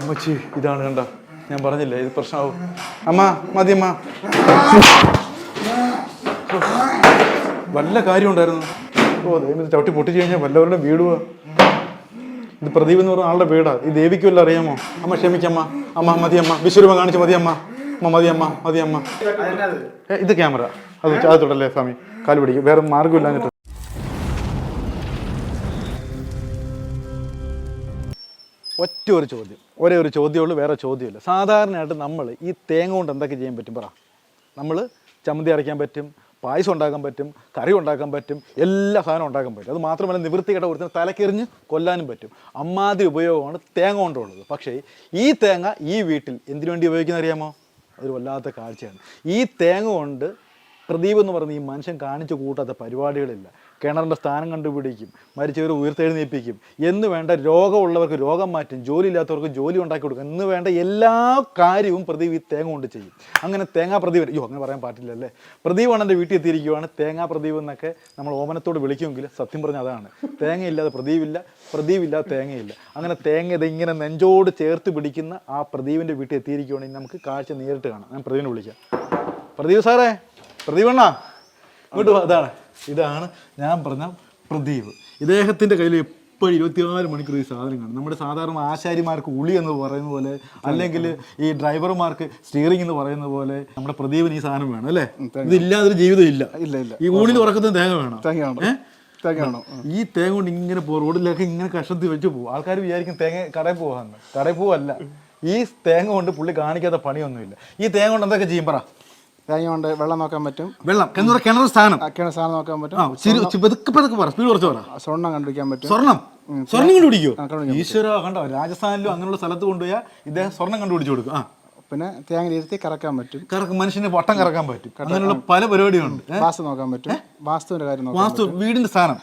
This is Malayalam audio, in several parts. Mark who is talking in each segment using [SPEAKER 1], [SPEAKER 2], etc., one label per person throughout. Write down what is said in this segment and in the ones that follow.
[SPEAKER 1] അമ്മച്ചി ഇതാണ് കണ്ട. ഞാൻ പറഞ്ഞില്ലേ ഇത് പ്രശ്നമാവും അമ്മ മതി അമ്മ. വല്ല കാര്യം ഉണ്ടായിരുന്നു? ഓ ചവിട്ടി പൊട്ടിച്ചു കഴിഞ്ഞാൽ വല്ലവരുടെ വീടുക ഇത് പ്രദീപ് എന്ന് പറഞ്ഞ ആളുടെ വീടാ. ഈ ദേവിക്ക് വല്ല അറിയാമോ? അമ്മ ക്ഷമിക്കമ്മ അമ്മ. മതി അമ്മ. വിശ്വരൂപ കാണിച്ച് മതി അമ്മ. അമ്മ മതി അമ്മ. മതി അമ്മ. ഇത് ക്യാമറ. അത് അത് തൊടല്ലേ സ്വാമി? കാൽ പിടിക്കും. വേറെ മാർഗമില്ലാഞ്ഞിട്ട്. ഒറ്റ ഒരു ചോദ്യം. ഒരേ ഒരു ചോദ്യമുള്ളൂ വേറെ ചോദ്യമില്ല. സാധാരണയായിട്ട് നമ്മൾ ഈ തേങ്ങ കൊണ്ട് എന്തൊക്കെ ചെയ്യാൻ പറ്റും പറ. നമ്മൾ ചമ്മന്തി അരയ്ക്കാൻ പറ്റും പായസം ഉണ്ടാക്കാൻ പറ്റും കറി ഉണ്ടാക്കാൻ പറ്റും എല്ലാ സാധനവും ഉണ്ടാക്കാൻ പറ്റും. അത് മാത്രമല്ല നിവൃത്തി കേട്ട ഒരുത്തിന് തലക്കെറിഞ്ഞ് കൊല്ലാനും പറ്റും. അമ്മാതി ഉപയോഗമാണ് തേങ്ങ കൊണ്ടുള്ളത്. പക്ഷേ ഈ തേങ്ങ ഈ വീട്ടിൽ എന്തിനു വേണ്ടി ഉപയോഗിക്കുന്ന അറിയാമോ? അതൊരു വല്ലാത്ത കാഴ്ചയാണ്. ഈ തേങ്ങ കൊണ്ട് പ്രദീപ് എന്ന് പറഞ്ഞ് ഈ മനുഷ്യൻ കാണിച്ചു കൂട്ടാത്ത പരിപാടികളില്ല. കിണറിന്റെ സ്ഥാനം കണ്ടുപിടിക്കും മരിച്ചവർ ഉയർത്തെഴുന്നേൽപ്പിക്കും. എന്ന് വേണ്ട രോഗമുള്ളവർക്ക് രോഗം മാറ്റും ജോലി ഇല്ലാത്തവർക്ക് ജോലി ഉണ്ടാക്കി കൊടുക്കും. എന്ന് വേണ്ട എല്ലാ കാര്യവും പ്രദീപ് ഈ തേങ്ങ കൊണ്ട് ചെയ്യും. അങ്ങനെ തേങ്ങാ പ്രദീപ് അയ്യോ അങ്ങനെ പറയാൻ പാടില്ല അല്ലേ? പ്രദീപാണ് എന്റെ വീട്ടിൽ എത്തിയിരിക്കുകയാണ് തേങ്ങാ പ്രദീപ് എന്നൊക്കെ നമ്മൾ ഓമനത്തോട് വിളിക്കുമെങ്കിൽ സത്യം പറഞ്ഞ അതാണ്. തേങ്ങയില്ലാതെ പ്രദീപില്ല പ്രദീപില്ലാതെ തേങ്ങയില്ല. അങ്ങനെ തേങ്ങ ഇതിങ്ങനെ നെഞ്ചോട് ചേർത്ത് പിടിക്കുന്ന ആ പ്രദീപിന്റെ വീട്ടിൽ എത്തിയിരിക്കുവാണെങ്കിൽ നമുക്ക് കാഴ്ച നേരിട്ട് കാണാം. ഞാൻ പ്രദീപിനെ വിളിക്കാം. പ്രദീപ് സാറേ പ്രദീപ് അണ്ണാ ഇങ്ങോട്ട് വാ ഇതാണ് ഞാൻ പറഞ്ഞ പ്രദീപ്. ഇദ്ദേഹത്തിന്റെ കയ്യിൽ എപ്പോഴും ഇരുപത്തിനാല് മണിക്കൂർ ഈ സാധനം കാണും നമ്മുടെ സാധാരണ ആശാരിമാർക്ക് ഉളി എന്ന് പറയുന്ന പോലെ അല്ലെങ്കിൽ ഈ ഡ്രൈവർമാർക്ക് സ്റ്റിയറിംഗ് എന്ന് പറയുന്ന പോലെ നമ്മുടെ പ്രദീപിന് ഈ സാധനം വേണം അല്ലേ? ഇതില്ലാതൊരു ജീവിതം ഇല്ല.
[SPEAKER 2] ഇല്ല ഇല്ല.
[SPEAKER 1] ഈ ഊണിൽ ഉറക്കുന്ന തേങ്ങ വേണം. ഈ തേങ്ങ കൊണ്ട് ഇങ്ങനെ പോ റോഡിലൊക്കെ ഇങ്ങനെ കഷത്തി വെച്ച് പോകും ആൾക്കാർ വിചാരിക്കും തേങ്ങ കടയിൽ പോകാന്ന് കടയിൽ പോവല്ല. ഈ തേങ്ങ കൊണ്ട് പുള്ളി കാണിക്കാത്ത പണിയൊന്നുമില്ല. ഈ തേങ്ങ കൊണ്ട് എന്തൊക്കെ ചെയ്യും പറ.
[SPEAKER 2] കൊണ്ട് വെള്ളം നോക്കാൻ പറ്റും.
[SPEAKER 1] വെള്ളം. കിണർ കിണർ സ്ഥാനം.
[SPEAKER 2] കിണർ സ്ഥാനം നോക്കാൻ പറ്റും.
[SPEAKER 1] പതുക്കെ പതുക്കെ പറ. സ്പീഡ് കുറച്ച് പറ.
[SPEAKER 2] സ്വർണം കണ്ടുപിടിക്കാൻ പറ്റും.
[SPEAKER 1] സ്വർണം സ്വർണം കണ്ടുപിടിക്കോ ഈശ്വര കണ്ടോ? രാജസ്ഥാനിലും അങ്ങനെയുള്ള സ്ഥലത്ത് കൊണ്ടുപോയാൽ ഇദ്ദേഹം സ്വർണം കണ്ടുപിടിച്ചു കൊടുക്കും. ആ.
[SPEAKER 2] പിന്നെ തേങ്ങ ഇരുത്തി കറക്കാൻ പറ്റും.
[SPEAKER 1] കറക്കും മനുഷ്യന് വട്ടം കറക്കാൻ പറ്റും. അങ്ങനെയുള്ള പല പരിപാടികളുണ്ട്?
[SPEAKER 2] വാസ്തു നോക്കാൻ പറ്റും. വാസ്തുവിന്റെ കാര്യം
[SPEAKER 1] വാസ്തു വീടിന്റെ സ്ഥാനം.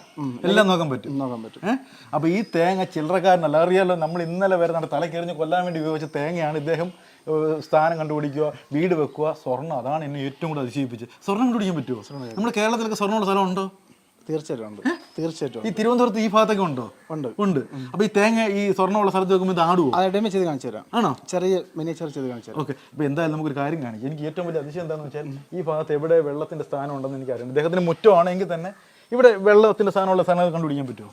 [SPEAKER 1] എല്ലാം നോക്കാൻ പറ്റും.
[SPEAKER 2] നോക്കാൻ പറ്റും.
[SPEAKER 1] അപ്പൊ ഈ തേങ്ങ ചില്ലറക്കാരനല്ല. അറിയാലോ നമ്മൾ ഇന്നലെ വരെ നമ്മുടെ തലക്കെറിഞ്ഞ് കൊല്ലാൻ വേണ്ടി ഉപയോഗിച്ച തേങ്ങയാണ് ഇദ്ദേഹം സ്ഥാനം കണ്ടുപിടിക്കുക വീട് വെക്കുക സ്വർണം അതാണ് എന്നെ ഏറ്റവും കൂടുതൽ അതിശയിപ്പിച്ചത്. സ്വർണം കണ്ടുപിടിക്കാൻ പറ്റുമോ നമ്മുടെ കേരളത്തിലൊക്കെ സ്വർണമുള്ള സ്ഥലം ഉണ്ടോ?
[SPEAKER 2] തീർച്ചയായിട്ടും ഉണ്ട്. തീർച്ചയായിട്ടും
[SPEAKER 1] ഈ തിരുവനന്തപുരത്ത് ഈ ഭാഗത്തൊക്കെ ഉണ്ടോ?
[SPEAKER 2] ഉണ്ട്.
[SPEAKER 1] ഉണ്ട്. അപ്പൊ ഈ തേങ്ങ ഈ സ്വർണമുള്ള സ്ഥലത്ത് വെക്കുമ്പോൾ ഇത് ആടുവോ?
[SPEAKER 2] അത് ഡെമി ചെയ്ത് കാണിച്ചു തരാം.
[SPEAKER 1] ആണോ?
[SPEAKER 2] ചെറിയ മിനിച്ചർ ചെയ്ത് കാണിച്ചു തരാം.
[SPEAKER 1] ഓക്കെ. ഇപ്പൊ എന്തായാലും നമുക്കൊരു കാര്യം കാണിക്കും. എനിക്ക് ഏറ്റവും വലിയ അതിശയം എന്താണെന്ന് വെച്ചാൽ ഈ ഭാഗത്ത് എവിടെ വെള്ളത്തിന്റെ സ്ഥാനം ഉണ്ടെന്ന് എനിക്ക് എനിക്കറിയാം. ഇദ്ദേഹത്തിന് മുറ്റമാണെങ്കിൽ തന്നെ ഇവിടെ വെള്ളത്തിന്റെ സ്ഥാനമുള്ള സ്ഥലം കണ്ടുപിടിക്കാൻ പറ്റുമോ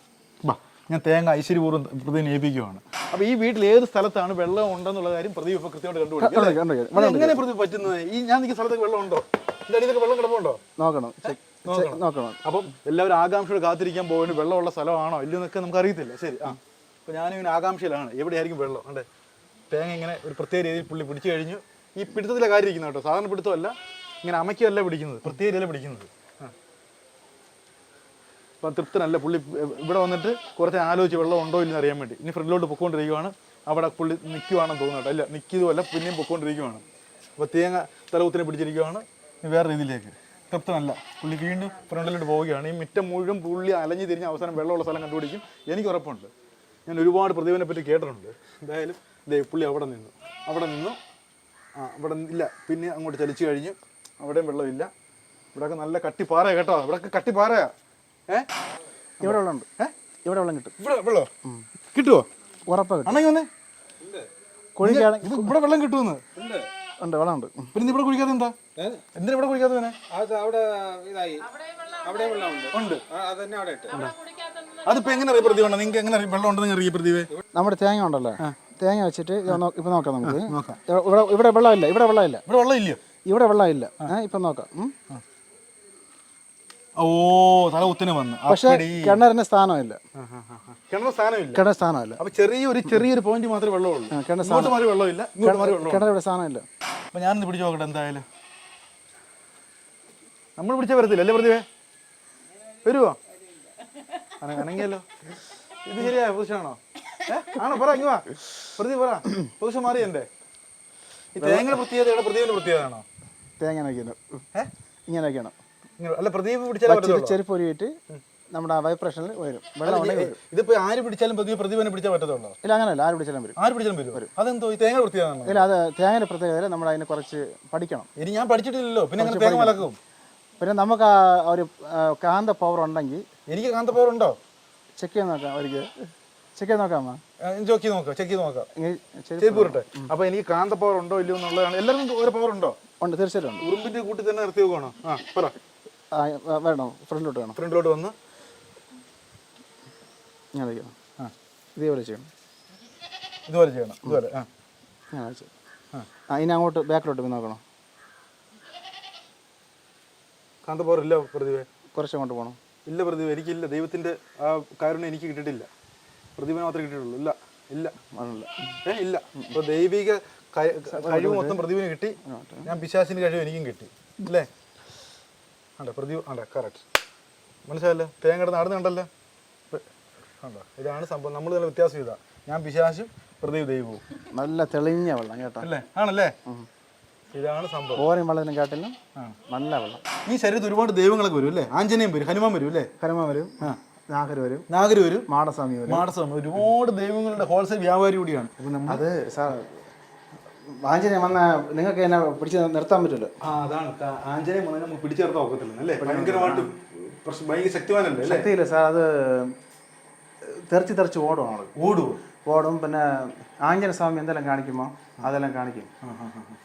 [SPEAKER 1] ബാ. ഞാൻ തേങ്ങ ഐശ്വര്യപൂർവം പ്രതിനെ ഏൽപ്പിക്കുവാണ്. അപ്പൊ ഈ വീട്ടിൽ ഏത് സ്ഥലത്താണ് വെള്ളം ഉണ്ടെന്നുള്ള കാര്യം പ്രദീപ് ഇപ്പൊ കൃത്യമായിട്ട് കണ്ടുപിടിക്കും. എങ്ങനെ പ്രതി പറ്റുന്നത്? ഈ ഞാൻ നിൽക്കുന്ന സ്ഥലത്തൊക്കെ വെള്ളം ഉണ്ടോ? ഇതിന്റെ അടിയിലൊക്കെ വെള്ളം കിടപ്പുണ്ടോ?
[SPEAKER 2] നോക്കണം. നോക്കണം.
[SPEAKER 1] അപ്പം എല്ലാവരും ആകാംക്ഷയോട് കാത്തിരിക്കാൻ പോകുന്നത് വെള്ളമുള്ള സ്ഥലമാണോ? ഇല്ലയോ എന്നൊക്കെ നമുക്ക് അറിയത്തില്ല. ശരി ആ. അപ്പൊ ഞാനിങ്ങനെ ആകാംക്ഷയിലാണ്. എവിടെയായിരിക്കും വെള്ളം? അണ്ടേ തേങ്ങ ഇങ്ങനെ ഒരു പ്രത്യേക രീതിയിൽ പുള്ളി പിടിച്ചു കഴിഞ്ഞു. ഈ പിടുത്തത്തിലെ കാര്യം ഇരിക്കുന്ന കേട്ടോ. സാധാരണ പിടുത്തമല്ല. ഇങ്ങനെ അമയ്ക്കല്ല പിടിക്കുന്നത്. പ്രത്യേക രീതിയിലല്ല പിടിക്കുന്നത്. അപ്പം തൃപ്തനല്ല. പുള്ളി ഇവിടെ വന്നിട്ട് കുറച്ച് ആലോചിച്ച് വെള്ളം ഉണ്ടോ ഇല്ലെന്ന് അറിയാൻ വേണ്ടി. ഇനി ഫ്രണ്ടിലോട്ട് പൊക്കോണ്ടിരിക്കുവാണ്. അവിടെ പുള്ളി നിൽക്കുവാണെന്ന് തോന്നുന്നുണ്ട് അല്ല നിൽക്കിയതുമല്ല പിന്നെയും പൊക്കോണ്ടിരിക്കുവാണ്. അപ്പോൾ തേങ്ങ തലകുത്തിനെ പിടിച്ചിരിക്കുവാണ്. വേറെ രീതിയിലേക്ക്. തൃപ്തനല്ല. പുള്ളി വീണ്ടും ഫ്രണ്ടിലോട്ട് പോവുകയാണ്. ഈ മിറ്റം മുഴുവൻ പുള്ളി അലഞ്ഞു തിരിഞ്ഞ് അവസാനം വെള്ളമുള്ള സ്ഥലം കണ്ടുപിടിക്കും. എനിക്ക് ഉറപ്പുണ്ട്. ഞാൻ ഒരുപാട് പ്രതിഭനെ പറ്റി കേട്ടിട്ടുണ്ട്. എന്തായാലും ദേ പുള്ളി അവിടെ നിന്നു. അവിടെ നിന്നു. ആ അവിടെ ഇല്ല പിന്നെ അങ്ങോട്ട് ചലിച്ചു കഴിഞ്ഞു. അവിടെയും വെള്ളമില്ല. ഇവിടെയൊക്കെ നല്ല കട്ടിപ്പാറയാണ് കേട്ടോ. ഇവിടെയൊക്കെ കട്ടിപ്പാറയാ. ഏ?
[SPEAKER 2] ഇവിടെ വെള്ളം ഉണ്ട്.
[SPEAKER 1] ഏഹ്
[SPEAKER 2] ഇവിടെ വെള്ളം കിട്ടും.
[SPEAKER 1] ഇവിടെ വെള്ളോ കിട്ടുവോ?
[SPEAKER 2] ഉറപ്പാ കിട്ടും.
[SPEAKER 1] അണ്ണങ്ങി വന്നേ.
[SPEAKER 2] കുഴിക്കുകയാണെങ്കിൽ
[SPEAKER 1] ഇത് ഇവിടെ വെള്ളം കിട്ടുമെന്ന്
[SPEAKER 2] ഉണ്ട്. വെള്ളം ഉണ്ട്.
[SPEAKER 1] പിന്നെ ഇവിടെ കുഴിക്കാതെ എന്താ? എന്തിനാ ഇവിടെ കുഴിക്കാതെ പിന്നെ
[SPEAKER 3] അവിടെ ഇതായി. അവിടെ വെള്ളമുണ്ട്
[SPEAKER 1] ഉണ്ട് അതിപ്പോ എങ്ങനെ അറിയ പ്രതിഭ നിങ്ങൾക്ക് എങ്ങനെ അറിയാം? വെള്ളം ഉണ്ടെന്ന് അറിയ പ്രതിഭ.
[SPEAKER 2] നമ്മുടെ തേങ്ങ ഉണ്ടല്ലോ. തേങ്ങ വെച്ചിട്ട് ഇപ്പൊ നോക്കാം നമുക്ക്.
[SPEAKER 1] നോക്കാം.
[SPEAKER 2] ഇവിടെ ഇവിടെ വെള്ളമില്ല ഇവിടെ വെള്ളമില്ല.
[SPEAKER 1] ഇവിടെ വെള്ളമില്ല
[SPEAKER 2] ഇവിടെ വെള്ളമില്ല. ഇപ്പൊ നോക്കാം.
[SPEAKER 1] ഓ തല കുത്തിന് വന്ന്.
[SPEAKER 2] പക്ഷെ. കിണറിന് സ്ഥാനമില്ല.
[SPEAKER 1] കിണർ സ്ഥാനമില്ല.
[SPEAKER 2] കിണർ സ്ഥാനമില്ല.
[SPEAKER 1] അപ്പൊ ചെറിയൊരു ചെറിയൊരു പോയിന്റ് മാത്രമേ വെള്ളമുള്ളൂ
[SPEAKER 2] കിണർ
[SPEAKER 1] മാറി വെള്ളമില്ല.
[SPEAKER 2] കിണർ ഇവിടെ സ്ഥാനമില്ല.
[SPEAKER 1] അപ്പൊ ഞാനൊന്ന് പിടിച്ചു നോക്കട്ടെ എന്തായാലും. നമ്മൾ പിടിച്ചാൽ വരത്തില്ല അല്ലേ പ്രതിഭേ? വരുവോ? അന- അനങ്ങിയല്ലോ. ഇത് ശരിയായ? പൊസിഷനാണോ ആണോ? പറ ഇങ്ങ് വാ. പ്രതി പറ. പൊസിഷൻ മാറി എന്റെ ഈ തേങ്ങയുടെ പ്രത്യേകതയുടെ പ്രദീപിന്റെ പ്രത്യേകതയാണോ
[SPEAKER 2] തേങ്ങ നോക്കിയാണ്
[SPEAKER 1] ഏ?
[SPEAKER 2] ഇങ്ങനെയൊക്കെയാണ്
[SPEAKER 1] ഇങ്ങനെ അല്ല പ്രദീപ് പിടിച്ചാലേ പറ്റത്തുള്ളൂ.
[SPEAKER 2] ചെരുപ്പ് ഒരുവിട്ട് നമ്മുടെ വൈബ്രേഷനിൽ വരും.
[SPEAKER 1] ഇതിപ്പോ ആര് പിടിച്ചാലും പ്രദീപ് പ്രദീപനെ പിടിച്ചാൽ പറ്റത്തുള്ളൂ.
[SPEAKER 2] ഇല്ല അങ്ങനെയല്ല. ആര് പിടിച്ചാലും വരും.
[SPEAKER 1] ആര് പിടിച്ചാലും വരും. അതെന്തോ തേങ്ങ തേങ്ങയുടെ
[SPEAKER 2] ഇല്ല അത് തേങ്ങയുടെ പ്രത്യേകത നമ്മൾ അതിനെ കുറച്ച് പഠിക്കണം.
[SPEAKER 1] ഇനി ഞാൻ പഠിച്ചിട്ടില്ലല്ലോ. പിന്നെ അങ്ങനെ തേങ്ങ മലക്കും?
[SPEAKER 2] പിന്നെ നമുക്ക് ആ ഒരു കാന്ത പവർ ഉണ്ടെങ്കിൽ
[SPEAKER 1] എനിക്ക് കാന്തപ്പവർ ഉണ്ടോ?
[SPEAKER 2] ചെക്ക് ചെയ്ത് നോക്കാം അവർക്ക് ചെക്ക് ചെയ്ത് നോക്കാമോ
[SPEAKER 1] ചെക്ക് ചെയ്ത് നോക്കാം ചെക്ക് ചെയ്ത് നോക്കാം.
[SPEAKER 2] ഇങ്ങനെ ചെരുപ്പ്
[SPEAKER 1] ചെരുപ്പ് അപ്പൊ എനിക്ക് കാന്ത പവർ ഉണ്ടോ ഇല്ലയോ എന്നുള്ളതാണ്. എല്ലാവർക്കും ഒരു പവർ ഉണ്ടോ?
[SPEAKER 2] ഉണ്ട് തീർച്ചയായിട്ടും
[SPEAKER 1] ഉറുമ്പിന്റെ കൂട്ടി തന്നെ നിർത്തി വെക്കണോ ആ പറ.
[SPEAKER 2] വേണോ? ഫ്രണ്ടിലോട്ട് വേണം?
[SPEAKER 1] ഫ്രണ്ടിലോട്ട് വന്ന്.
[SPEAKER 2] ഞാൻ വയ്ക്കണം
[SPEAKER 1] ആ
[SPEAKER 2] ഇതേപോലെ ചെയ്യണം.
[SPEAKER 1] ഇതുപോലെ ചെയ്യണം ഇതുപോലെ. ആ.
[SPEAKER 2] ഞാൻ വെച്ച് ആ. ഇനി അങ്ങോട്ട് ബാക്കിലോട്ട് പോയി നോക്കണം?
[SPEAKER 1] കാന്ത പവർ ഇല്ല പ്രതിഭ
[SPEAKER 2] കുറച്ചങ്ങോട്ട് പോകണം
[SPEAKER 1] ഇല്ല പ്രതിഭ എനിക്കില്ല. ദൈവത്തിന്റെ ആ കാരുണ്യം എനിക്ക് കിട്ടിയിട്ടില്ല. പ്രതിഭ മാത്രമേ കിട്ടിയിട്ടുള്ളൂ. ഇല്ല ഇല്ല. ഏ ഇല്ല. ഇപ്പൊ ദൈവിക കഴിവ് മൊത്തം പ്രതിഭന് കിട്ടി. ഞാൻ പിശാസിന്റെ കഴിവ് എനിക്കും കിട്ടി. അല്ലേ അണ്ട പ്രതി അണ്ട കറക്റ്റ് മനസ്സിലായല്ലോ? തേങ്ങയുടെ നാട് കണ്ടല്ലോ? കണ്ടോ? ഇതാണ് സംഭവം. നമ്മൾ തന്നെ വ്യത്യാസം ചെയ്താ ഞാൻ പിശാശും പ്രദീപ് ദൈവവും.
[SPEAKER 2] നല്ല തെളിഞ്ഞ വെള്ളം കേട്ടോ.
[SPEAKER 1] അല്ലേ? ആണല്ലേ? ഇതാണ് സംഭവം.
[SPEAKER 2] ഓരോ വെള്ളത്തിനും കാട്ടിലും
[SPEAKER 1] ആ.
[SPEAKER 2] നല്ല വെള്ളം.
[SPEAKER 1] ഈ ശരീരത്തിൽ ഒരുപാട് ദൈവങ്ങളൊക്കെ വരും അല്ലേ? ആഞ്ജനേയും വരും ഹനുമാൻ വരും അല്ലേ?
[SPEAKER 2] ഹനുമാൻ വരും നാഗര് വരും
[SPEAKER 1] നാഗര് വരും.
[SPEAKER 2] മാടസ്വാമി വരും.
[SPEAKER 1] മാടസ്വാമി ഒരുപാട് ദൈവങ്ങളുടെ ഹോൾസെയിൽ വ്യാപാരി കൂടിയാണ്.
[SPEAKER 2] അത് സാർ ആഞ്ജനേയം വന്ന നിങ്ങൾക്ക് എന്നെ പിടിച്ച് നിർത്താൻ പറ്റുമല്ലോ?
[SPEAKER 1] ആ അതാണ്. ആഞ്ജനേയം വന്നാൽ നമുക്ക് പിടിച്ചേർത്താൻ ഒക്കത്തില്ല. അല്ലേ? ഭയങ്കരമായിട്ട് പ്രശ്നം ഭയങ്കര ശക്തിവാനല്ലേ അല്ലേ?
[SPEAKER 2] ശക്തിയില്ല സാർ. അത് തെറിച്ച് തെറിച്ച് ഓടും ആൾ
[SPEAKER 1] ഓടും
[SPEAKER 2] ഓടും. പിന്നെ ആഞ്ജന സ്വാമി എന്തെല്ലാം കാണിക്കുമോ? അതെല്ലാം കാണിക്കും.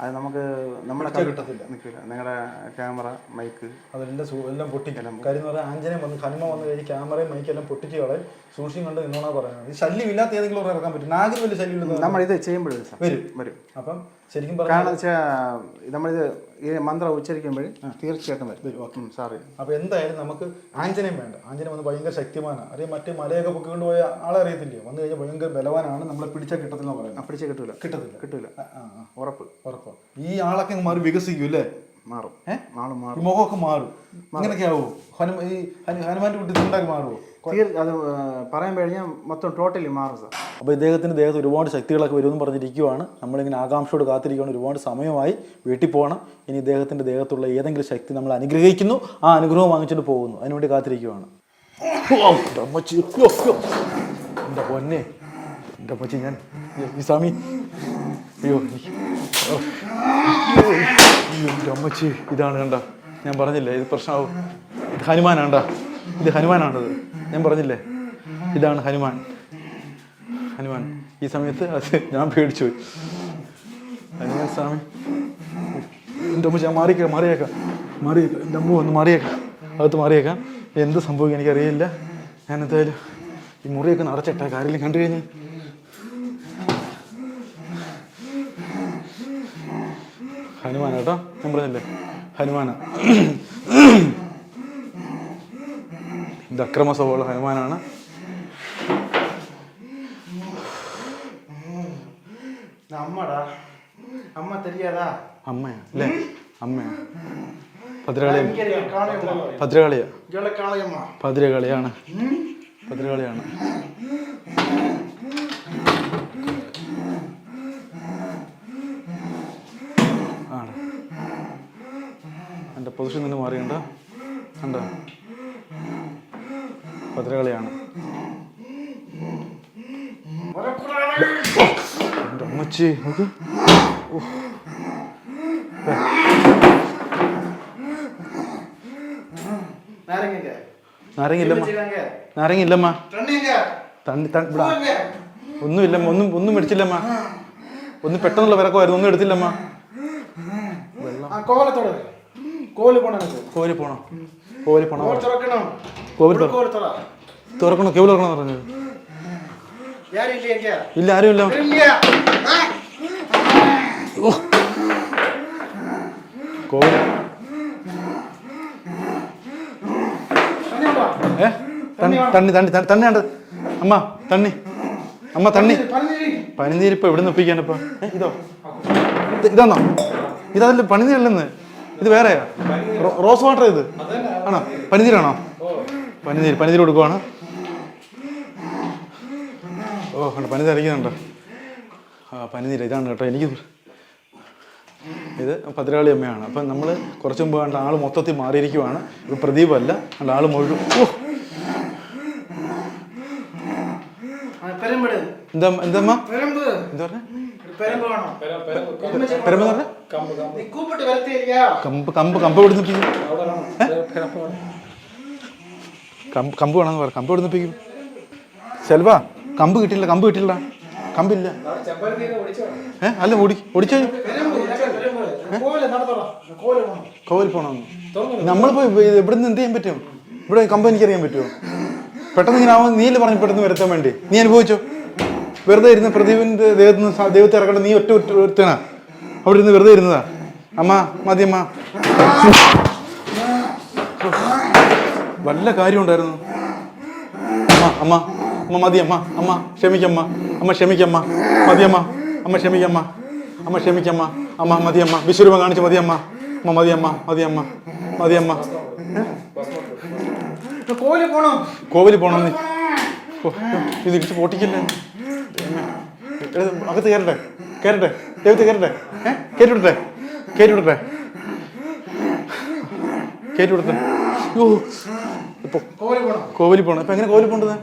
[SPEAKER 2] അത് നമുക്ക് നമ്മുടെ
[SPEAKER 1] കിട്ടത്തില്ല.
[SPEAKER 2] നിൽക്കില്ല. നിങ്ങളുടെ ക്യാമറ മൈക്ക്.
[SPEAKER 1] അതെല്ലാം എല്ലാം പൊട്ടിക്കും കാര്യം എന്ന് പറഞ്ഞാൽ ആഞ്ജനേയം വന്ന് ഹനുമ വന്ന് കഴിഞ്ഞ് ക്യാമറയും മൈക്കെല്ലാം പൊട്ടിച്ച് കളയും. സൂക്ഷിച്ചും കണ്ട് നിന്നോണാ പറയുന്നത്. ഈ ശല്യം ഇല്ലാത്ത ഏതെങ്കിലും ഇറക്കാൻ പറ്റും. നാഗിന് വലിയ ശല്യം
[SPEAKER 2] നമ്മൾ ഇത് ചെയ്യുമ്പോഴും
[SPEAKER 1] വരും.
[SPEAKER 2] വരും.
[SPEAKER 1] അപ്പം ശരിക്കും
[SPEAKER 2] കാരണം വെച്ചാൽ നമ്മളിത് ഈ മന്ത്രം ഉച്ചരിക്കുമ്പോൾ തീർച്ചയായിട്ടും വരും. സാറി സാറ്
[SPEAKER 1] അപ്പൊ എന്തായാലും നമുക്ക് ആഞ്ജനയും വേണ്ട. ആഞ്ജനം വന്ന് ഭയങ്കര ശക്തിമാനാണ്. അറിയാം മറ്റേ മലയൊക്കെ പൊക്കി കൊണ്ടുപോയ ആളെ അറിയത്തില്ലേ വന്നു കഴിഞ്ഞാൽ ഭയങ്കര ബലവാനാണ്. നമ്മളെ പിടിച്ചാൽ കിട്ടത്തില്ല പറയുന്നത്.
[SPEAKER 2] പിടിച്ചാൽ കിട്ടൂല.
[SPEAKER 1] കിട്ടത്തില്ല.
[SPEAKER 2] കിട്ടൂല.
[SPEAKER 1] ആ, ആ, ആ.
[SPEAKER 2] ഉറപ്പ്.
[SPEAKER 1] ഉറപ്പാണ് ഈ ആളൊക്കെ മാറി വികസിക്കും അല്ലേ?
[SPEAKER 2] മാറും.
[SPEAKER 1] ഏഹ്
[SPEAKER 2] മാറും
[SPEAKER 1] മുഖമൊക്കെ മാറും. അങ്ങനെയൊക്കെ ആവോ ഹനുമാൻ ഈ ഹനുമാന്റെ ഹനുമാന്റെ കുട്ടി ഉണ്ടാക്കി മാറുമോ
[SPEAKER 2] അത് പറയാൻ കഴിഞ്ഞാൽ മൊത്തം ടോട്ടലി മാറും സാർ
[SPEAKER 1] അപ്പോൾ ഇദ്ദേഹത്തിന്റെ ദേഹത്ത് ഒരുപാട് ശക്തികളൊക്കെ വരുമെന്ന് പറഞ്ഞിരിക്കുവാണ്. നമ്മളിങ്ങനെ ആകാംക്ഷയോട് കാത്തിരിക്കുകയാണ് ഒരുപാട് സമയമായി വീട്ടിൽ പോകണം. ഇനി ഇദ്ദേഹത്തിന്റെ ദേഹത്തുള്ള ഏതെങ്കിലും ശക്തി നമ്മൾ അനുഗ്രഹിക്കുന്നു. ആ അനുഗ്രഹം വാങ്ങിച്ചിട്ട് പോകുന്നു. അതിനുവേണ്ടി കാത്തിരിക്കുവാണ്. എന്റെ. പൊന്നെ? എന്റെ അമ്മച്ചി ഞാൻ? ഈ സ്വാമി. അയ്യോ, എന്റെ അമ്മച്ചി. ഇതാണ് കണ്ട. ഞാൻ പറഞ്ഞില്ലേ ഇത് പ്രശ്നമാവും ഇത് ഹനുമാനാണ്ടാ ഇത് ഹനുമാനാണത്. ഞാൻ പറഞ്ഞില്ലേ? ഇതാണ് ഹനുമാൻ. ഹനുമാൻ. ഈ സമയത്ത് അത് ഞാൻ പേടിച്ചു ഹനുമാൻ സ്വാമി. എന്റെ അമ്മ ഞാൻ മാറിയേക്കാം മാറിയേക്കാം. മാറിയേക്കാം എന്റെ അമ്മ ഒന്ന് മാറിയേക്കാം. അകത്ത് മാറിയേക്കാം. എന്ത് സംഭവിക്കും എനിക്കറിയില്ല. ഞാൻ എന്തായാലും ഈ മുറിയൊക്കെ നടച്ചിട്ടാ കാര്യം കണ്ടു കഴിഞ്ഞ് ഹനുമാനാട്ടോ ഞാൻ പറഞ്ഞില്ലേ? ഹനുമാന. ഇത് അക്രമ സ്വഭാവമുള്ള ഹനുമാനാണ്.
[SPEAKER 2] അമ്മടാ അമ്മ തെരിയാതാ?
[SPEAKER 1] അമ്മയാ അല്ലേ? അമ്മയാ. ഭദ്രകാളിയ. ഭദ്രകാളിയാ.
[SPEAKER 2] ഇവളെ കാളയമ്മ.
[SPEAKER 1] ഭദ്രകാളിയാണ്. ഭദ്രകാളിയാണ്. ആണ്. എന്റെ പൊസിഷൻ നിന്ന് മാറിയുണ്ടോ കണ്ടോ? ഭദ്രകാളിയാണ് എന്റെ അമ്മച്ചി നോക്ക്.
[SPEAKER 2] നാരങ്ങ
[SPEAKER 1] നാരങ്ങില്ലമ്മ നാരങ്ങില്ലമ്മ തണ്ണി ഇവിടെ. ഒന്നുമില്ലമ്മ ഒന്നും ഒന്നും മേടിച്ചില്ലമ്മ. ഒന്നും പെട്ടെന്നുള്ള വിറക്കമായിരുന്നു ഒന്നും എടുത്തില്ലമ്മ.
[SPEAKER 2] കോലത്തോടെ
[SPEAKER 1] കോൽ
[SPEAKER 2] തുറക്കണം?
[SPEAKER 1] കേബിൾ തുറക്കണം പറഞ്ഞത്? ഇല്ല
[SPEAKER 2] ആരും
[SPEAKER 1] ഇല്ല തണ്ണി തണ്ണി തണ്ണി ഉണ്ട് അമ്മ തണ്ണി. അമ്മ തണ്ണി. പനിനീരിപ്പോ എവിടെ നിന്ന് ഒപ്പിക്കാനിപ്പോ ഇതോ. ഇതാന്നോ? ഇതല്ല പണിനീരല്ലെന്ന് ഇത് വേറെയാ റോസ് വാട്ടർ ഇത്? ആണോ? പനിനീരാണോ പനിനീര് പനിനീര് കൊടുക്കുവാണ്. ഓ കണ്ടോ പനിനീര് അരയ്ക്കുന്നുണ്ട്. ആ പനിനീര് ഇതാണ് കേട്ടോ എനിക്ക് ഇത്. പതിരാളി അമ്മയാണ്. അപ്പം നമ്മൾ കുറച്ച് മുമ്പ് കണ്ട ആൾ മൊത്തത്തിൽ മാറിയിരിക്കുവാണ്. ഇത് പ്രദീപല്ല. കണ്ട ആൾ മുഴുവൻ ഓ. എന്താ
[SPEAKER 2] എന്താ
[SPEAKER 1] എന്താ പറഞ്ഞ? പറഞ്ഞ? കമ്പ് കമ്പ്. കമ്പ് കമ്പ് കമ്പ് വേണമെന്ന് പറ. കമ്പ് എവിടുന്ന് ചെലവ കമ്പ് കിട്ടില്ല കമ്പ് കിട്ടില്ല. കമ്പില്ല. ഏ അല്ല ഓടി ഓടിച്ചോ കോവിൽ പോണം നമ്മളിപ്പോ ഇവിടെ നിന്ന് എന്ത് ചെയ്യാൻ പറ്റും? ഇവിടെ കമ്പ് എനിക്കറിയാൻ പറ്റുമോ? പെട്ടെന്ന് ഇങ്ങനെ ആവുമ്പോൾ നീൽ പറഞ്ഞു പെട്ടെന്ന് വരുത്താൻ വേണ്ടി. നീ അനുഭവിച്ചോ? വെറുതെ ഇരുന്ന് പ്രദീപിന്റെ ദൈവത്തിന് ദൈവത്തെ ഇറക്കണ്ട നീ ഒറ്റ ഒറ്റ ഒരുത്തനാ. അവിടെ ഇരുന്ന് വെറുതെ ഇരുന്നതാ. അമ്മ മതി അമ്മ. വല്ല കാര്യം ഉണ്ടായിരുന്നു? അമ്മ അമ്മ അമ്മ മതി അമ്മ ക്ഷമിക്കമ്മ അമ്മ ക്ഷമിക്കമ്മ മതിയമ്മ അമ്മ ക്ഷമിക്കമ്മ അമ്മ ക്ഷമിക്കമ്മ അമ്മ മതിയമ്മ വിശ്വരൂപം കാണിച്ച് മതിയമ്മ അമ്മ മതിയമ്മ മതിയമ്മ മതിയമ്മ കോവിൽ പോണം? നീ. ഇത് ഇടിച്ച് പൊട്ടിക്കല്ലേ? അകത്ത് കയറട്ടെ. കയറട്ടെ ദൈവത്തെ കയറട്ടെ ഏഹ് കയറ്റി വിടട്ടെ കയറ്റി വിടട്ടെ കയറ്റി വിടട്ടെ ഓ ഇപ്പൊ
[SPEAKER 2] കോൽ പോണം?
[SPEAKER 1] കോവിലിൽ പോകണം ഇപ്പൊ എങ്ങനെ കോവിലിൽ പോകേണ്ടത്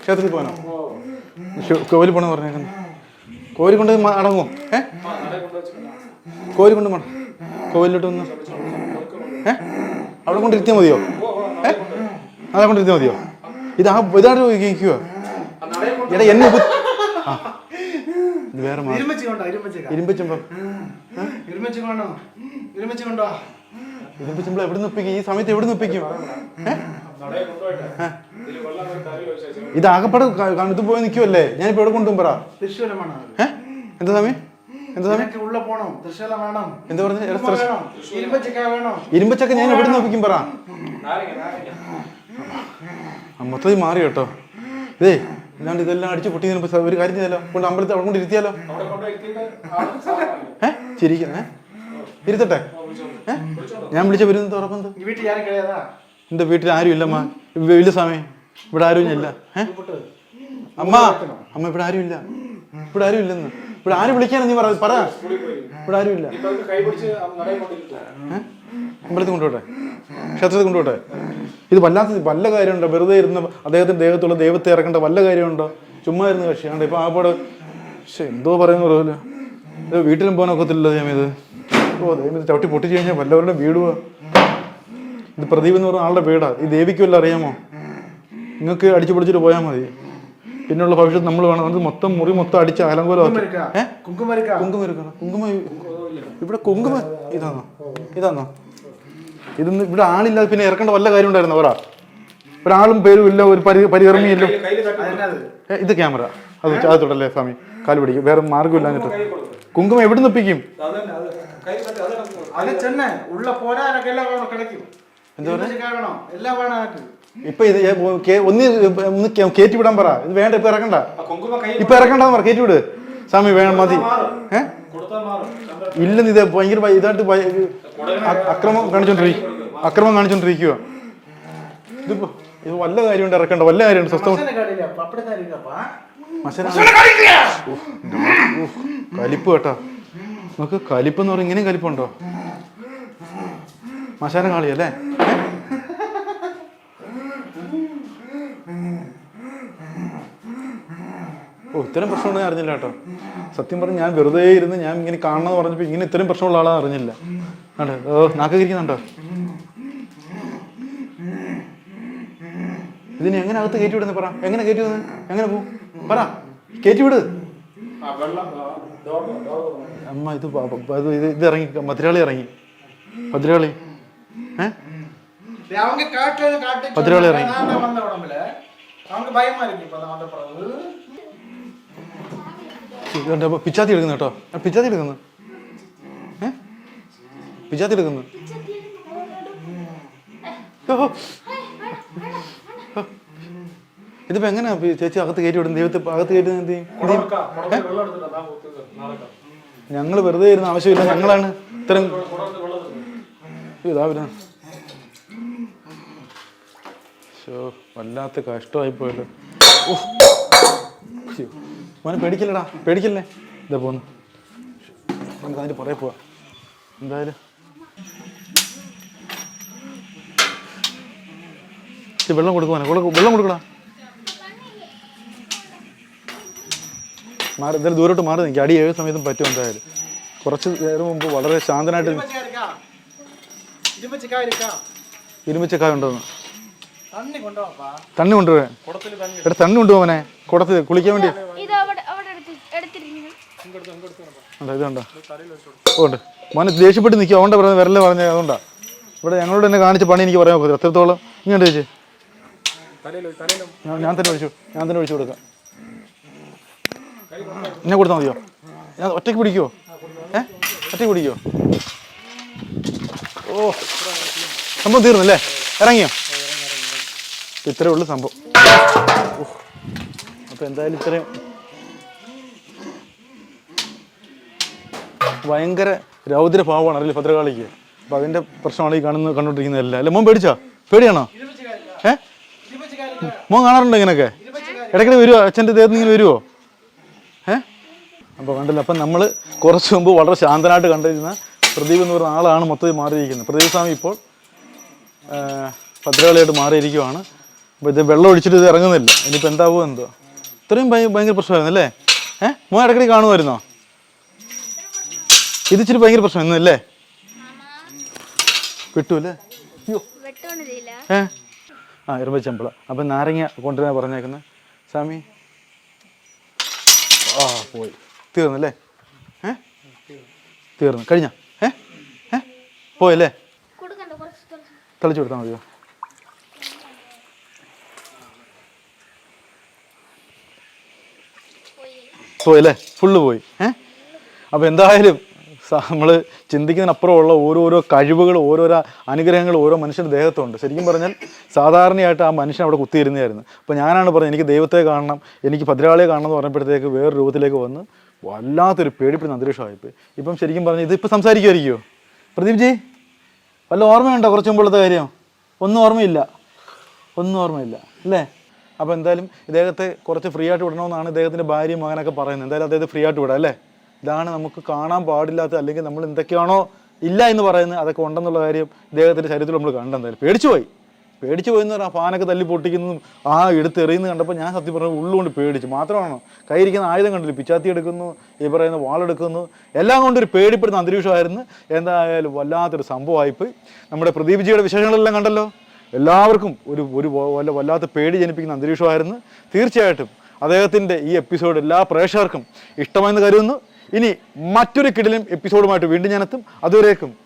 [SPEAKER 1] ക്ഷേത്രത്തിൽ പോകാനോ കോവിലിൽ പോണെന്ന് പറഞ്ഞേക്കുന്നു. കോവിൽ കൊണ്ട് അടങ്ങുമോ ഏ? കോവിൽ കൊണ്ട് മട കോവിലോട്ട് വന്ന്? ഏ? അവിടെ കൊണ്ട് ഇരുത്തിയാൽ മതിയോ? ഏ? അവിടെ കൊണ്ട് ഇരുത്തിയാൽ മതിയോ? ഇത് ആ ഇതാണ് ഉപയോഗിക്കുക എടാ എന്നെ ആ. വേറെ ഇരുമ്പച്ചമ്പം ഇരുമ്പച്ചമ്പളം എവിടെ നിന്ന് ഈ സമയത്ത് എവിടെ ഏ? ഇത് ആകപ്പാടെ ക- ഇത് പോയി നിൽക്കുമല്ലേ ഇപ്പൊ എവിടെ കൊണ്ടും പറ. എന്താ സമയം എന്താ എന്താ പറഞ്ഞ?
[SPEAKER 2] ഇരുമ്പച്ചക്ക
[SPEAKER 1] ഞാൻ എവിടെ നിന്ന് പറ? മൊത്തത്തിൽ മാറി കേട്ടോ. ഇതേ ഇല്ലാണ്ട് ഇതെല്ലാം അടിച്ച് പൊട്ടി ഒരു കാര്യം ചെയ്താലോ? കൊണ്ട് അമ്പലത്തിൽ അവിടെ കൊണ്ട് ഇരുത്തിയാലോ? ഏ? ചിരിക്കുന്നേ ഇരുത്തട്ടെ. ഏ? ഞാൻ വിളിച്ച വരുന്നത്
[SPEAKER 2] കഴിയാതാ
[SPEAKER 1] എന്റെ വീട്ടിൽ ആരും ഇല്ലമ്മ വലിയ സമയം ഇവിടെ ആരും ഇല്ല ഏ? അമ്മ. അമ്മ ഇവിടെ ആരും ഇല്ല. ഇവിടെ ആരും ഇല്ലെന്ന്. ഇവിടെ ആരും വിളിക്കാനാ നീ പറ പറ. ഇവിടെ ആരും ഇല്ല. അമ്പലത്തിൽ കൊണ്ടുപോട്ടെ? ക്ഷേത്രത്തിൽ കൊണ്ടുപോട്ടെ? ഇത് വല്ലാത്ത വല്ല കാര്യമുണ്ടോ? വെറുതെ ഇരുന്ന് അദ്ദേഹത്തിന്റെ ദേഹത്തുള്ള ദൈവത്തെ ഇറക്കേണ്ട വല്ല കാര്യമുണ്ടോ? ചുമ്മാ ഇരുന്ന് കക്ഷിയാണ്ട് ഇപ്പൊ ആ പാട് പക്ഷെ എന്തോ പറയുന്ന പറയൂല ഇത് വീട്ടിലും പോകാൻ ഒക്കത്തില്ല ദൈവം ഇത്. ഓ ദൈവം ഇത് ചവിട്ടി പൊട്ടിച്ചു കഴിഞ്ഞാൽ വല്ലവരുടെ വീട് പോവാ. ഇത് പ്രദീപ് എന്ന് പറഞ്ഞ ആളുടെ വീടാ. ഈ ദേവിക്കുമല്ലോ അറിയാമോ? നിങ്ങൾക്ക് അടിച്ചു പൊടിച്ചിട്ട് പോയാൽ മതി. പിന്നുള്ള ഭവിഷ്യത്ത് നമ്മൾ വേണം. അത് മൊത്തം മുറി മൊത്തം അടിച്ച് അലങ്കോലമാക്കി ഏ?
[SPEAKER 2] കുങ്കുമ
[SPEAKER 1] കുങ്കുമം എടുക്കണം കുങ്കുമം ഇവിടെ കുങ്കുമ ഇതാണോ ഇതാണോ ഇതൊന്നും ഇവിടെ ആളില്ലാതെ പിന്നെ ഇറക്കേണ്ട വല്ല കാര്യം ഉണ്ടായിരുന്നു? പറ. ഒരാളും പേരും ഇല്ല ഒരു പരി പരികർമ്മിയില്ല. ഇത് ക്യാമറ. അത് അത് തൊടല്ലേ സ്വാമി? കാൽ പിടിക്കും. വേറെ മാർഗമില്ല എന്നിട്ട്. കുങ്കുമം എവിടെ
[SPEAKER 2] നിപ്പിക്കും
[SPEAKER 1] ഇപ്പൊ ഇത് ഒന്ന് ഒന്ന് കയറ്റി വിടാൻ പറ. ഇത് വേണ്ട ഇപ്പൊ ഇറക്കണ്ട. ഇപ്പൊ ഇറക്കണ്ടെന്ന് പറ. കയറ്റി വിട്. സ്വാമി വേണം മതി.
[SPEAKER 3] ഏഹ്
[SPEAKER 1] ഇല്ലെന്ന് ഇതേ ഭയങ്കര ഇതായിട്ട് അക്രമം കാണിച്ചോണ്ടിരിക്കും അക്രമം കാണിച്ചോണ്ടിരിക്കുക ഇതിപ്പോ ഇത് വല്ല കാര്യമുണ്ട് ഇറക്കണ്ട. വല്ല കാര്യമുണ്ട് സ്വസ്ഥം. കലിപ്പ് കേട്ടാ. നമുക്ക് കലിപ്പ് എന്ന് പറഞ്ഞാൽ ഇങ്ങനെയും കലിപ്പുണ്ടോ? മശാന കാളിയല്ലേ ഓ ഇത്തരം പ്രശ്നമാണ് ഞാൻ അറിഞ്ഞില്ല കേട്ടോ സത്യം പറഞ്ഞ് ഞാൻ വെറുതെ ഇരുന്ന് ഞാൻ ഇങ്ങനെ കാണണമെന്ന് പറഞ്ഞപ്പോൾ ഇങ്ങനെ ഇത്തരം പ്രശ്നമുള്ള ആളാ അറിഞ്ഞില്ല കണ്ടോ ഓ നാക്കിരിക്കുന്നുണ്ടോ ഇതിനെ എങ്ങനെ അകത്ത് കയറ്റി വിടുന്നു പറ എങ്ങനെ കയറ്റി വിടുന്നു എങ്ങനെ പോകും പറ കയറ്റി വിട് അമ്മ ഇത് ഇത് ഇത് ഇറങ്ങി മധുരാളി ഇറങ്ങി മധുരാളി ഏ
[SPEAKER 2] മധുരാളി
[SPEAKER 1] ഇറങ്ങി അപ്പൊ പിച്ചാത്തി എടുക്കുന്നു കേട്ടോ. പിച്ചാത്തി എടുക്കുന്നു. ഏ? പിച്ചാത്തി എടുക്കുന്നു. ഇതിപ്പോ എങ്ങനെയാ ചേച്ചി അകത്ത് കയറ്റി വിടുന്നത്? ദൈവത്തെ അകത്ത് കയറ്റി എന്ത് ചെയ്യും. ഞങ്ങൾ വെറുതെ ഇരുന്ന ആവശ്യമില്ല. ഞങ്ങളാണ്
[SPEAKER 3] ഇത്രയും
[SPEAKER 1] ഇതാ വല്ലാത്ത കഷ്ടമായി പോയല്ലോ. മോനെ പേടിക്കില്ലടാ പേടിക്കില്ലേ? ഇതാ പോന്നു. നമുക്ക് അതിന്റെ പുറകെ പോവാം. എന്തായാലും. വെള്ളം കൊടുക്കുവാനെ വെള്ളം കൊടുക്കടാ. മാറി എന്തായാലും ദൂരോട്ട് മാറി നിൽക്കുക അടി ഏത് സമയത്തും പറ്റും എന്തായാലും. കുറച്ച് നേരം മുമ്പ് വളരെ ശാന്തനായിട്ട് ഇരുമ്പച്ചക്കായ ഉണ്ടെന്ന്. തണ്ണി
[SPEAKER 3] കൊണ്ടുപോവാൻ
[SPEAKER 1] എടാ തണ്ണി കൊണ്ടുപോവനെ കുടത്തിൽ കുളിക്കാൻ വേണ്ടി. ഇതുണ്ടോ ഉണ്ട് മോനെ ദേഷ്യപ്പെട്ട് നിൽക്കുക. അതുകൊണ്ട് പറഞ്ഞ വിരൽ പറഞ്ഞ അതുകൊണ്ടാ. ഇവിടെ ഞങ്ങളോട് തന്നെ കാണിച്ച പണി എനിക്ക് പറയാൻ നോക്കത്തില്ല എത്രത്തോളം? ഇങ്ങോട്ട് ചേച്ചി? ഞാൻ തന്നെ ഒഴിച്ചു ഞാൻ തന്നെ ഒഴിച്ചു കൊടുക്കാം. എന്നെ കൊടുത്താൽ മതിയോ? ഞാൻ ഒറ്റയ്ക്ക് പിടിക്കുവോ? ഏ? ഒറ്റയ്ക്ക് പിടിക്കുവോ? ഓ സംഭവം തീർന്നല്ലേ ഇറങ്ങിയോ? ഇത്രയേ ഉള്ളൂ സംഭവം. അപ്പോൾ എന്തായാലും ഇത്രയും ഭയങ്കര രൗദ്ര ഭാവമാണ് അറിയില്ല ഭദ്രകാളിക്ക്? അപ്പോൾ അതിന്റെ പ്രശ്നമാണ് ഈ കാണുന്നത് കണ്ടുകൊണ്ടിരിക്കുന്നതല്ല അല്ലേ മോൻ പേടിച്ചോ? പേടിയാണോ? ഏ? മോൻ കാണാറുണ്ടോ ഇങ്ങനെയൊക്കെ? ഇടയ്ക്കിടെ വരുമോ അച്ഛന്റെ ദേഹത്ത് ഇങ്ങനെ വരുമോ ഏ? അപ്പോൾ കണ്ടില്ല അപ്പം നമ്മൾ കുറച്ച് മുമ്പ് വളരെ ശാന്തനായിട്ട് കണ്ടിരുന്ന പ്രദീപ് എന്ന് പറയുന്ന ആളാണ് മൊത്തത്തിൽ മാറിയിരിക്കുന്നത്. പ്രദീപ് സ്വാമി ഇപ്പോൾ ഭദ്രകാളിയായിട്ട് മാറിയിരിക്കുവാണ്. അപ്പോൾ ഇത് വെള്ളം ഒഴിച്ചിട്ട് ഇത് ഇറങ്ങുന്നില്ല. ഇനിയിപ്പോൾ എന്താവോ എന്തോ. ഇത്രയും ഭയങ്കര പ്രശ്നമായിരുന്നു അല്ലേ? ഏഹ് മോൻ ഇടയ്ക്കിടെ കാണുമായിരുന്നോ? ഇത് ഇച്ചിരി ഭയങ്കര പ്രശ്നമായിരുന്നു അല്ലേ കിട്ടൂല്ലേ? അയ്യോ. ഏ? ആ ഇരുമ്പ ചെമ്പിള. അപ്പം നാരങ്ങ കൊണ്ടുവരാൻ പറഞ്ഞേക്കുന്നത് സ്വാമി. ആ പോയി. തീർന്നല്ലേ? ഏ? തീർന്നു. കഴിഞ്ഞ? ഏ? ഏ? പോയല്ലേ? തെളിച്ചു കൊടുത്താൽ മതിയോ? പോയല്ലേ? ഫുള്ള് പോയി. ഏ? അപ്പോൾ എന്തായാലും നമ്മൾ ചിന്തിക്കുന്നതിനപ്പുറമുള്ള ഓരോരോ കഴിവുകൾ ഓരോരോ അനുഗ്രഹങ്ങൾ ഓരോ മനുഷ്യന്റെ ദേഹത്തുണ്ട്. ശരിക്കും പറഞ്ഞാൽ സാധാരണയായിട്ട് ആ മനുഷ്യൻ അവിടെ കുത്തിയിരുന്നതായിരുന്നു അപ്പോൾ ഞാനാണ് പറഞ്ഞത് എനിക്ക് ദൈവത്തെ കാണണം എനിക്ക് ഭദ്രാളിയെ കാണണം എന്ന് പറഞ്ഞപ്പോഴത്തേക്ക് വേറെ രൂപത്തിലേക്ക് വന്ന് വല്ലാത്തൊരു പേടിപ്പെടുന്ന അന്തരീക്ഷമായിപ്പോയി. ഇപ്പം ശരിക്കും പറഞ്ഞാൽ ഇതിപ്പോൾ സംസാരിക്കുമായിരിക്കുമോ പ്രദീപ് ജി വല്ല ഓർമ്മയുണ്ടോ കുറച്ച് മുമ്പുള്ളത്തെ കാര്യം? ഒന്നും ഓർമ്മയില്ല. ഒന്നും ഓർമ്മയില്ല അല്ലേ? അപ്പോൾ എന്തായാലും ഇദ്ദേഹത്തെ കുറച്ച് ഫ്രീ ആയിട്ട് വിടണമെന്നാണ് ഇദ്ദേഹത്തിന്റെ ഭാര്യയും മകനൊക്കെ പറയുന്നത്. എന്തായാലും അദ്ദേഹത്തെ ഫ്രീ ആയിട്ട് വിടാം അല്ലേ? ഇതാണ് നമുക്ക് കാണാൻ പാടില്ലാത്ത അല്ലെങ്കിൽ നമ്മൾ എന്തൊക്കെയാണോ ഇല്ല എന്ന് പറയുന്നത് അതൊക്കെ ഉണ്ടെന്നുള്ള കാര്യം ഇദ്ദേഹത്തിന്റെ ശരീരത്തിൽ നമ്മൾ കണ്ടെന്തായാലും പേടിച്ചു പോയി. പേടിച്ചു പോയി എന്ന് പറഞ്ഞാൽ ഫാനൊക്കെ തല്ലി പൊട്ടിക്കുന്നതും ആ എടുത്ത് എറിയുന്നത് കണ്ടപ്പോൾ ഞാൻ സത്യം പറഞ്ഞു ഉള്ളുകൊണ്ട് പേടിച്ചു. മാത്രമാണോ കയ്യിരിക്കുന്ന ആയുധം കണ്ടില്ല? പിച്ചാത്തി എടുക്കുന്നു ഈ പറയുന്ന വാളെടുക്കുന്നു എല്ലാം കൊണ്ടൊരു പേടിപ്പെടുന്ന അന്തരീക്ഷമായിരുന്നു. എന്തായാലും വല്ലാത്തൊരു സംഭവമായിപ്പോയി. നമ്മുടെ പ്രദീപ് ജിയുടെ വിശേഷങ്ങളെല്ലാം കണ്ടല്ലോ? എല്ലാവർക്കും ഒരു ഒരു വല്ല വല്ലാത്ത പേടി ജനിപ്പിക്കുന്ന അന്തരീക്ഷമായിരുന്നു. തീർച്ചയായിട്ടും അദ്ദേഹത്തിന്റെ ഈ എപ്പിസോഡ് എല്ലാ പ്രേക്ഷകർക്കും ഇഷ്ടമായെന്ന് കരുതുന്നു. ഇനി മറ്റൊരു കിടിലും എപ്പിസോഡുമായിട്ട് വീണ്ടും ഞാനെത്തും. അതുവരേക്കും